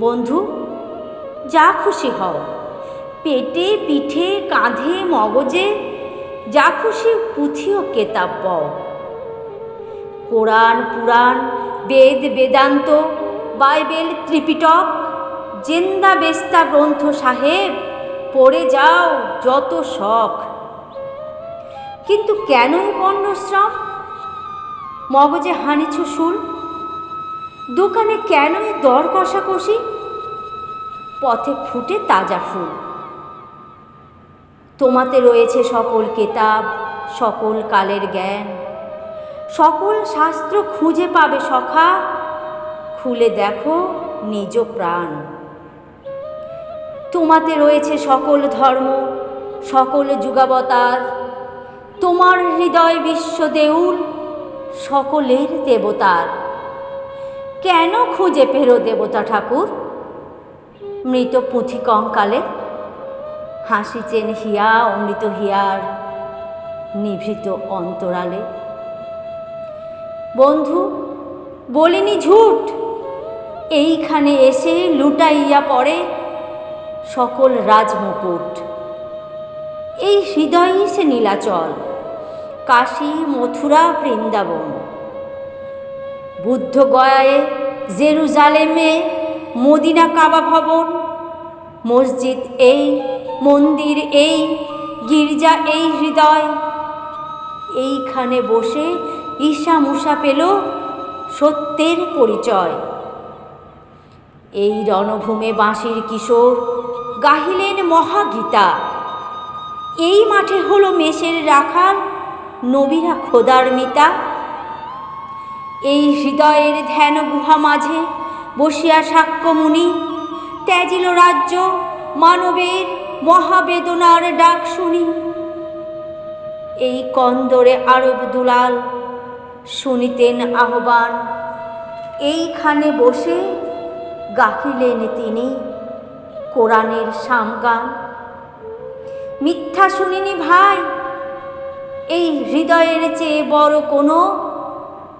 বন্ধু, যা খুশি হও। পেটে, পিঠে, কাঁধে, মগজে, যা খুশি পুঁথিও কেতাব বও কোরআন, পুরাণ, বেদ, বেদান্ত, বাইবেল, ত্রিপিটক, জেন্দা বেস্তা গ্রন্থ সাহেব, পড়ে যাও যত শখ। কিন্তু কেনই বর্ণশ্রম মগজে হানিছ শুল দোকানে কেন কেনই দর কষাকষি? পথে ফুটে তাজা ফুল। তোমাতে রয়েছে সকল কেতাব, সকল কালের জ্ঞান। সকল শাস্ত্র খুঁজে পাবে সখা। খুলে দেখো নিজ প্রাণ। তোমাতে রয়েছে সকল ধর্ম, সকল যুগাবতার। তোমার হৃদয় বিশ্ব দেউল, সকলের দেবতার। কেন খুঁজে পেরো দেবতা ঠাকুর? মৃত পুঁথি কঙ্কালে হাসিছেন হিয়া, অমৃত হিয়ার নিভৃত অন্তরালে। বন্ধু, বলিনি ঝুট, এইখানে এসে লুটাইয়া পড়ে সকল রাজমুকুট। এই হৃদয়ই সে নীলাচল, কাশী, মথুরা, বৃন্দাবন। বুদ্ধ গয়ায় জেরুজালেমে মদিনা কাবা ভবন। মসজিদ এই, মন্দির এই, গির্জা এই হৃদয়। এইখানে বসে ঈশা মুসা পেল সত্যের পরিচয়। এই রণভূমে বাঁশির কিশোর গাহিলেন মহাগীতা। এই মাঠে হলো মেষের রাখাল, নবীরা খোদার মিতা এই হৃদয়ের ধ্যান গুহা মাঝে বসিয়া সাক্ষ্যমুনি ত্যাজিল রাজ্য মানবের মহাবেদনার ডাক শুনি। এই কন্দরে আরব দুলাল শুনিতেন আহ্বান, এইখানে বসে গাহিলেন তিনি কোরআনের সামগান। মিথ্যা শুনিনি ভাই, এই হৃদয়ের চেয়ে বড় কোনো